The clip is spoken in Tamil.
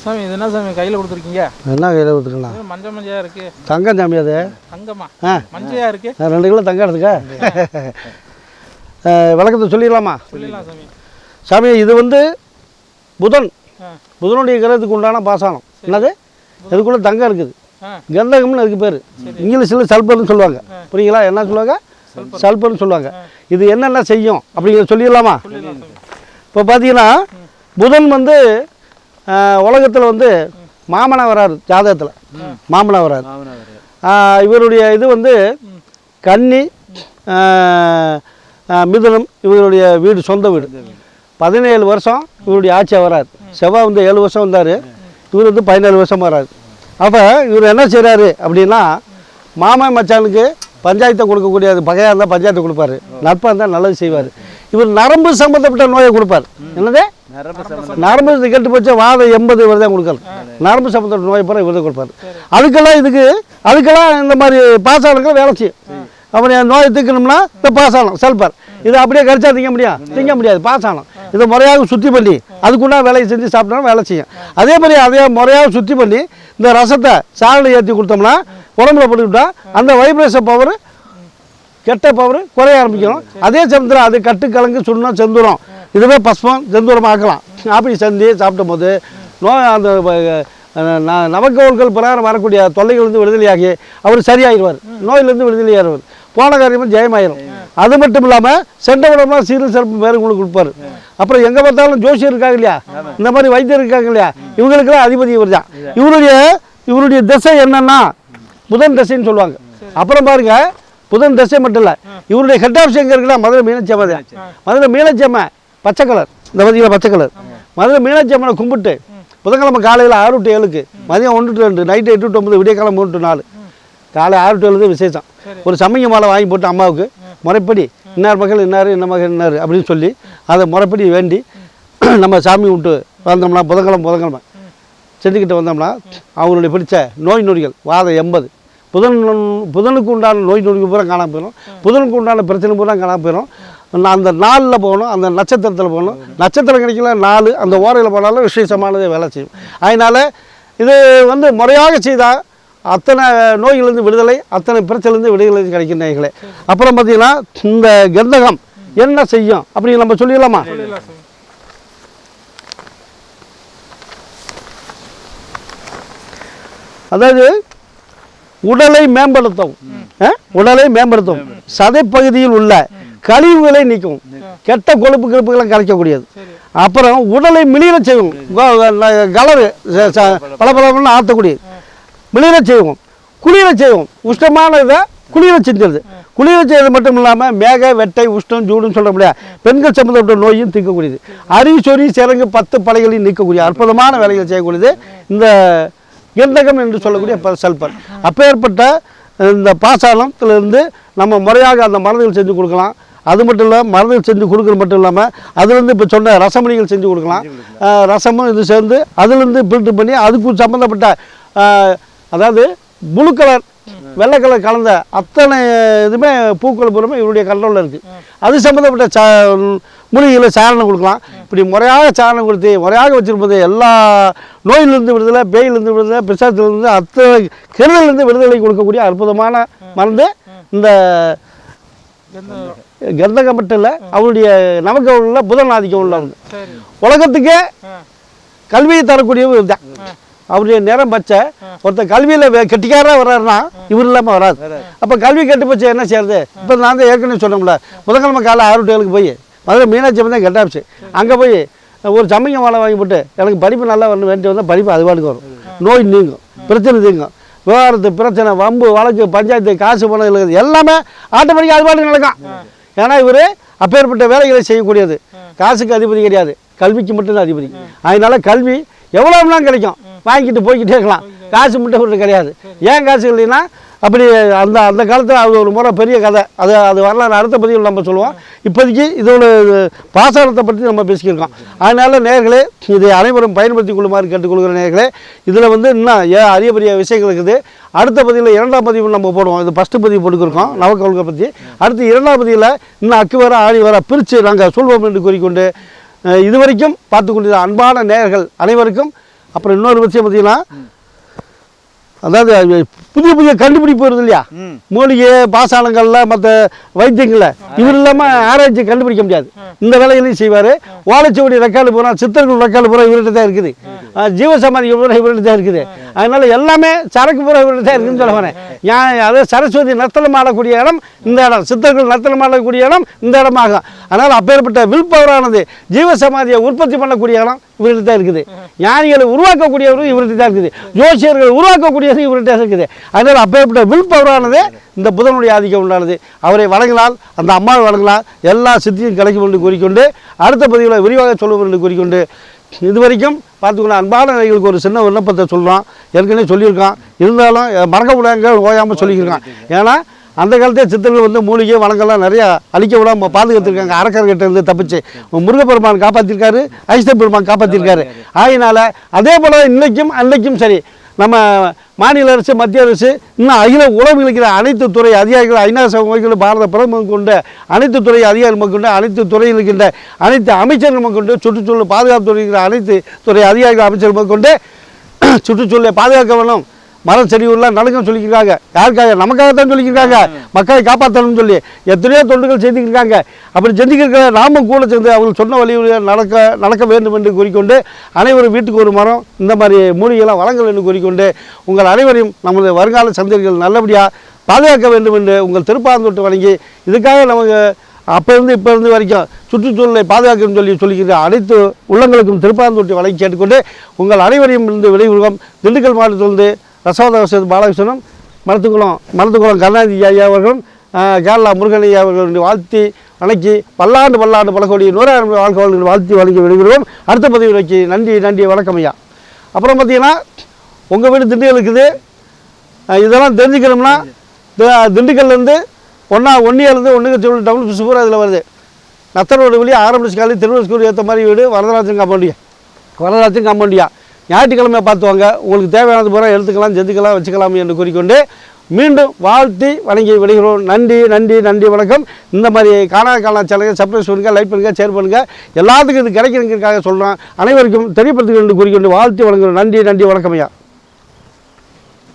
சாமி இது என்ன சாமி? கையில் கொடுத்துருக்கீங்க? என்ன கையில் கொடுத்துக்கலாம் இது மஞ்சள் மஞ்சையா இருக்கு. தங்கம் சாமி அது. தங்கம்மா? ஆ. மஞ்சையா இருக்கு? ஆ, ரெண்டு கிலோ தங்கம் எடுத்துக்க. விளக்கத்தை சொல்லிடலாமா? சொல்லிடலாம் சாமி. சாமி இது வந்து புதன். புதனுடைய கிரகத்துக்கு உண்டான பாசானம் என்னது? இதுக்குள்ளே தங்கம் இருக்குது. கந்தகம்னு அதுக்கு பேர். இங்கிலீஷில் சல்பர்னு சொல்லுவாங்க. புரியுங்களா என்ன சொல்லுவாங்க? சல்பர்னு சொல்லுவாங்க. இது என்னென்ன செய்யும்? அப்படிங்கிறத சொல்லிடலாமா? இப்போ பார்த்தீங்கன்னா புதன் வந்து உலகத்தில் வந்து மாமனா வராரு ஜாதகத்தில். மாமனா வராரு. இவருடைய இது வந்து கன்னி மிதுனம் இவருடைய வீடு. சொந்த வீடு. பதினேழு வருஷம் இவருடைய ஆட்சியாக வராது. செவ்வாய் வந்து ஏழு வருஷம் வந்தார். இவர் வந்து பதினேழு வருஷம் வராது. அப்போ இவர் என்ன செய்கிறாரு அப்படின்னா மாமன் மச்சானுக்கு பஞ்சாயத்தை கொடுக்கக்கூடிய அது பகையாக இருந்தால் பஞ்சாயத்தை கொடுப்பாரு. நட்பாக இருந்தால் நல்லது செய்வார். இவர் நரம்பு சம்மந்தப்பட்ட நோயை கொடுப்பார். என்னது? நரம்பு இது கெட்டு போச்சு வாதம் எண்பது இவர் தான் கொடுக்காரு நரம்பு சம்மந்தப்பட்ட நோயை பூரா இவர் தான் கொடுப்பாரு. அதுக்கெல்லாம் இதுக்கு அதுக்கெல்லாம் இந்த மாதிரி பாசாளங்கள் வேலை செய்யும். அப்புறம் என் நோயை தீர்க்கணும்னா இந்த பாசாளம் செல்பார். இதை அப்படியே கடிச்சா திங்க முடியும் திங்க முடியாது. பாசானம் இதை முறையாக சுத்தி பண்ணி அதுக்குண்டா வேலையை செஞ்சு சாப்பிட்டாலும் வேலை செய்யும். அதே மாதிரி அதே முறையாக சுத்தி பண்ணி இந்த ரசத்தை சாலில் ஏற்றி கொடுத்தோம்னா உடம்புல போட்டுக்கிட்டா அந்த வைப்ரேஷன் பவர் கெட்ட பவர் குறைய ஆரம்பிக்கணும் அதே சமயத்தில் அது கட்டு கலங்கு சுண்ணம் செந்துரம் இதுவே பஸ்பம் செந்தூரம் ஆக்கலாம். அப்படி செஞ்சு சாப்பிடும் போது நோய் அந்த அஹ், நவக்கோள்கள் பிரகாரம் வரக்கூடிய தொல்லைகள் வந்து விடுதலையாகி அவர் சரியாயிடுவார். நோயிலிருந்து விடுதலையாகிறவர் போன காரியமும் ஜெயமாயிரும். அது மட்டும் இல்லாமல் சென்ற விடமாக சீரும் சிறப்பு பேர் உங்களுக்கு கொடுப்பாரு. அப்புறம் எங்கே பார்த்தாலும் ஜோசியர் இருக்காங்க இல்லையா? இந்த மாதிரி வைத்தியர் இருக்காங்க இல்லையா? இவங்களுக்கெல்லாம் அதிபதி இவர் தான் இவருடைய இவருடைய திசை என்னன்னா புதன் திசைன்னு சொல்லுவாங்க. அப்புறம் பாருங்க புதன் திசை மட்டும் இல்லை. இவருடைய ஹெட் ஆஃப் எங்கே இருக்குன்னா மதுரை மீனாட்சி தான் மதுரை மீனாட்சி பச்சை கலர் இந்த பார்த்தீங்களா பச்சை கலர் மதுரை மீனாட்சி கும்பிட்டு புதன்கிழமை காலையில் ஆறு டு ஏழுக்கு மதியம் ஒன்று டு ரெண்டு நைட்டு எட்டு டு ஒன்பது விடியக்காலம் மூணு டு நாலு. காலை ஆறு டு ஏழு தான் விசேஷம். ஒரு சமயம் மாலை வாங்கி போட்டு அம்மாவுக்கு முறைப்படி இன்னார் மகள் இன்னார் இன்ன மகள் இன்னார் அப்படின்னு சொல்லி அதை முறைப்படி வேண்டி நம்ம சாமி விட்டு வந்தோம்னா புதன்கிழமை புதன்கிழமை செஞ்சுக்கிட்டு வந்தோம்னா அவங்களுடைய பிடிச்ச நோய் நொடிகள் வாதம் எண்பது. புதன் புதனுக்கு உண்டான நோய் நொடிக்கு பூரா காணாமல் போயிடும். புதனுக்கு உண்டான பிரச்சனை பூரா காணாமல் போயிடும். நான் அந்த நாளில் போகணும் அந்த நட்சத்திரத்தில் போகணும். நட்சத்திரம் கிடைக்கல நாலு அந்த ஓரையில் போனாலும் விசேஷமானதே வேலை செய்யும். அதனால் இது வந்து முறையாக செய்தால் அத்தனை நோய்களிலிருந்து விடுதலை அத்தனை பிரச்சனைலேருந்து விடுதலை கிடைக்கும் நேயர்களே அப்புறம் பார்த்தீங்கன்னா இந்த கந்தகம் என்ன செய்யும் அப்படின்னு நம்ம சொல்லிடலாமா? அதாவது உடலை மேம்படுத்தும். உடலை மேம்படுத்தும். சதைப்பகுதியில் உள்ள கழிவுகளை நீக்கும் கெட்ட கொழுப்பு கிழப்புகளை கரைக்கக்கூடியது. அப்புறம் உடலை மிளிர செய்யும் கலரு பளபளன்னு ஆற்றக்கூடியது. மிளிர செய்வோம். குளிர செய்வோம். உஷ்ணமான இதை குளிர செஞ்சிருது குளிர செய்வது மட்டும் இல்லாமல் மேக வெட்டை உஷ்ணம் சூடுன்னு சொல்ல முடியாது. பெண்கள் சம்மந்தப்பட்ட நோயும் தீர்க்கக்கூடியது. அரி சொறி சிறங்கு பத்து படைகளையும் நீக்கக்கூடிய அற்புதமான வேலைகள் செய்யக்கூடியது. இந்த கந்தகம் என்று சொல்லக்கூடிய சல்பர். அப்பேற்பட்ட இந்த பாசாலத்திலிருந்து நம்ம முறையாக அந்த மருந்துகள் செஞ்சு கொடுக்கலாம். அது மட்டும் இல்லை மருந்துகள் செஞ்சு கொடுக்குறது மட்டும் இல்லாமல் அதுலேருந்து இப்போ சொன்ன ரசமணிகள் செஞ்சு கொடுக்கலாம். ரசமும் இது சேர்ந்து அதுலேருந்து ஃபில்டர் பண்ணி அதுக்கு சம்மந்தப்பட்ட அதாவது ப்ளூ கலர் வெள்ளை கலர் கலந்த அத்தனை இதுவுமே பூக்கள் பூரமே இவருடைய கண்ட்ரோலில் இருக்குது அது சம்மந்தப்பட்ட சா மூலிகையில் சாரணம் கொடுக்கலாம். இப்படி முறையாக சாரணம் கொடுத்து முறையாக வச்சிருப்பது எல்லா நோயிலிருந்து விடுதலை பேயிலிருந்து விடுதலை பிசாத்திலிருந்து அத்தனை கெடுதலிருந்து விடுதலை கொடுக்கக்கூடிய அற்புதமான மருந்து இந்த கந்தகம் மட்டும் இல்லை அவருடைய நமக்கு உள்ள புதன் ஆதிக்கம் சரி. உலகத்துக்கே கல்வியை தரக்கூடியவர் தான். அவருடைய நிறம் பச்சை. ஒருத்தர் கல்வியில் கெட்டிக்காராக வர்றாருன்னா இவர் இல்லாமல் வராது. அப்போ கல்வி கெட்டு போச்சு என்ன செய்யறது? இப்போ நான் தான் ஏற்கனவே சொன்னோம்ல புதன்கிழமை காலை ஆறு டு ஏழுக்கு போய் மதுரை மீனாட்சி அம்மன் தான் கெட்டாச்சு அங்கே போய் ஒரு சமங்க மாலை வாங்கி போட்டு எனக்கு படிப்பு நல்லா வரணும் வேண்டி வந்தால் படிப்பு அது பாட்டுக்கு வரும். நோய் நீங்கும் பிரச்சனை நீங்கும். விவகாரத்து பிரச்சனை வம்பு வழக்கு பஞ்சாயத்து காசு பணம் இருக்குது. எல்லாமே ஆட்டோமேட்டிக்காக அது பாட்டுக்கு நடக்கும். ஏன்னா இவர் அப்பேற்பட்ட வேலைகளை செய்யக்கூடியது. காசுக்கு அதிபதி கிடையாது கல்விக்கு மட்டும்தான் அதிபதி. அதனால கல்வி எவ்வளோலாம் கிடைக்கும். வாங்கிட்டு போய்கிட்டே இருக்கலாம். காசு மட்டும் இவர்கிட்ட கிடையாது. ஏன் காசு இல்லைன்னா அப்படி அந்த அந்த காலத்தில் அது ஒரு முறை பெரிய கதை. அது அது வரலாறு. அடுத்த பதிவில் நம்ம சொல்லுவோம். இப்போதைக்கு இதோட பாசனத்தை பற்றி நம்ம பேசிக்கிருக்கோம். அதனால் நேர்களே இதை அனைவரும் பயன்படுத்தி கொள்ளுமாறு கேட்டுக்கொள்கிற நேர்களே இதில் வந்து இன்னும் ஏன் அரிய பெரிய விஷயங்கள் இருக்குது. அடுத்த பதிவில் இரண்டாம் பதிவு நம்ம போடுவோம். இது ஃபஸ்ட்டு பதிவு போட்டுக்கிருக்கோம் நவக்கோள்களை பற்றி அடுத்து இரண்டாம் பதிவில் இன்னும் அக்கு வர ஆணி வர பிரித்து நாங்கள் சொல்வோம் என்று கூறிக்கொண்டு இதுவரைக்கும் பார்த்து கொண்டிருந்த அன்பான நேயர்கள் அனைவருக்கும் அப்புறம் இன்னொரு விஷயம் பார்த்தீங்கன்னா அதாவது அது புதிய புதிய கண்டுபிடிப்பு வருது இல்லையா? மூலிகை பாசானங்கள்ல மற்ற வைத்தியங்கள்ல. இவர் இல்லாமல் ஆராய்ச்சி கண்டுபிடிக்க முடியாது. இந்த வேலைகளையும் செய்வார். ஓலைச்சுவடி ரெக்கார்டு பூரா சித்தர்கள் ரெக்கார்டு பூரா இவர்கிட்ட தான் இருக்குது. ஜீவசமாதி பூரா இவர்கிட்ட தான் இருக்குது. அதனால எல்லாமே சரக்கு பூரா இவர்கிட்ட தான் இருக்குன்னு சொல்ல வரேன். ஏன் அதாவது சரஸ்வதி நர்த்தனம் ஆடக்கூடிய இடம் இந்த இடம். சித்தர்கள் நர்த்தனம் ஆடக்கூடிய இடம் இந்த இடமாகும் அதனால் அப்பேற்பட்ட வில் பவரானது ஜீவசமாதியை உற்பத்தி பண்ணக்கூடிய இடம் இவர்கிட்ட தான் இருக்குது. ஞானிகளை உருவாக்கக்கூடியவரும் இவர்கிட்ட தான் இருக்குது. ஜோசியர்கள் பேசி இவர்கிட்ட இருக்குது அதனால் அப்பேற்பட்ட வில் பவரானது இந்த புதனுடைய ஆதிக்கம் உண்டானது. அவரை வழங்கினால் அந்த அம்மாவை வழங்கினால் எல்லா சித்தியும் கிடைக்கும் என்று கூறிக்கொண்டு அடுத்த பதிவில் விரிவாக சொல்லுவோம் என்று கூறிக்கொண்டு இதுவரைக்கும் பார்த்துக்கணும் அன்பான நிலைகளுக்கு ஒரு சின்ன விண்ணப்பத்தை சொல்கிறோம் ஏற்கனவே சொல்லியிருக்கோம் இருந்தாலும் மறக்க விடாங்க ஓயாமல் சொல்லியிருக்கான். ஏன்னா அந்த காலத்தே சித்தர்கள் வந்து மூலிகை வளங்கள்லாம் நிறையா அழிக்க விடாமல் பாதுகாத்துருக்காங்க. அரக்கர்கிட்ட இருந்து தப்பிச்சு. முருகப்பெருமான் காப்பாற்றிருக்காரு ஐஸ்த பெருமான் காப்பாற்றிருக்காரு ஆகினால அதே போல் இன்றைக்கும் அன்னைக்கும் சரி நம்ம மாநில அரசு மத்திய அரசு இன்னும் அகில உலகம் இருக்கிற அனைத்து துறை அதிகாரிகள் ஐநா சமூகங்கள் பாரத பிரதமர் கொண்ட அனைத்து துறை அதிகாரிகள் கொண்டு அனைத்து துறையில் இருக்கின்ற அனைத்து அமைச்சர்கள் கொண்டு சுற்றுச்சூழல் பாதுகாப்பு துறை இருக்கிற அனைத்து துறை அதிகாரிகள் அமைச்சர்கள் கொண்டு சுற்றுச்சூழலை பாதுகாக்க வேணும் மரம் செடி உள்ள நடுக்கம் சொல்லியிருக்காங்க யாருக்காக? நமக்காக தான் சொல்லியிருக்காங்க மக்களை காப்பாற்றணும்னு சொல்லி எத்தனையோ தொண்டுகள் செஞ்சுக்கிருக்காங்க அப்படி செஞ்சுக்கிற நாமும் கூட சேர்ந்து அவங்க சொன்ன வழியில் நடக்க நடக்க வேண்டும் என்று கூறிக்கொண்டு அனைவரும் வீட்டுக்கு ஒரு மரம் இந்த மாதிரி மூலிகைலாம் வளங்கள் என்று கூறிக்கொண்டு உங்கள் அனைவரையும் நமது வருங்கால சந்ததிகள் நல்லபடியாக பாதுகாக்க வேண்டும் என்று உங்கள் திருப்பாந்தொட்டு வழங்கி இதுக்காக நமக்கு அப்போ இருந்து இப்போ இருந்து வரைக்கும் சுற்றுச்சூழலை பாதுகாக்கணும்னு சொல்லி சொல்லிக்கிற அனைத்து உள்ளங்களுக்கும் திருப்பாந்தொட்டி வழங்கி கேட்டுக்கொண்டு உங்கள் அனைவரையும் இருந்து விடைபெறுவோம். திண்டுக்கல் மாவட்டத்திலிருந்து ரசோதரச பாலகிருஷ்ணனும் மருத்துக்குளம் மருத்துக்குளம் கருணாநிதி ஐயா அவர்களும் கேரளா முருகன் ஐயா அவர்களுடைய வாழ்த்தி வணக்கி பல்லாண்டு பல்லாண்டு பலகோடி நூறாயிரம் வாழ்க்கை வாழ்க்கை வாழ்த்தி வழங்கி விடுகிறோம் அடுத்த பதிவு நோக்கி நன்றி நன்றி வணக்கம் ஐயா. அப்புறம் பார்த்தீங்கன்னா உங்கள் வீடு திண்டுக்கல் இருக்குது. இதெல்லாம் தெரிஞ்சுக்கணும்னா திண்டுக்கல்லேருந்து ஒன்றா ஒன்றியிலேருந்து ஒன்றுக்கு சொல்லி டவுன் பூரா இதில் வருது. நத்தரோடு வழி ஆரம்பிச்சு காலையில் திருவள்ளூர் ஏற்ற மாதிரி வீடு வரதராஜன் காம்பவுண்டியா? வரதராஜன் காம்பவுண்டியா? ஞாயிற்றுக்கிழமை பார்த்து வாங்க. உங்களுக்கு தேவையானது பூரா எடுத்துக்கலாம் செஞ்சுக்கலாம் வச்சுக்கலாம் என்று கூறிக்கொண்டு மீண்டும் வாழ்த்தி வணங்கி விடுகிறோம் நன்றி நன்றி நன்றி வணக்கம். இந்த மாதிரி காணா காணா சேனலை சப்ஸ்கிரைப் பண்ணுங்கள் லைக் பண்ணுங்கள் ஷேர் பண்ணுங்கள் எல்லாத்துக்கும் இது கிடைக்கிறதுக்காக சொல்கிறோம் அனைவருக்கும் தெரியப்படுத்துகிறேன் என்று கூறிக்கொண்டு வாழ்த்தி வணங்குகிறோம் நன்றி நன்றி வணக்கம் ஐயா.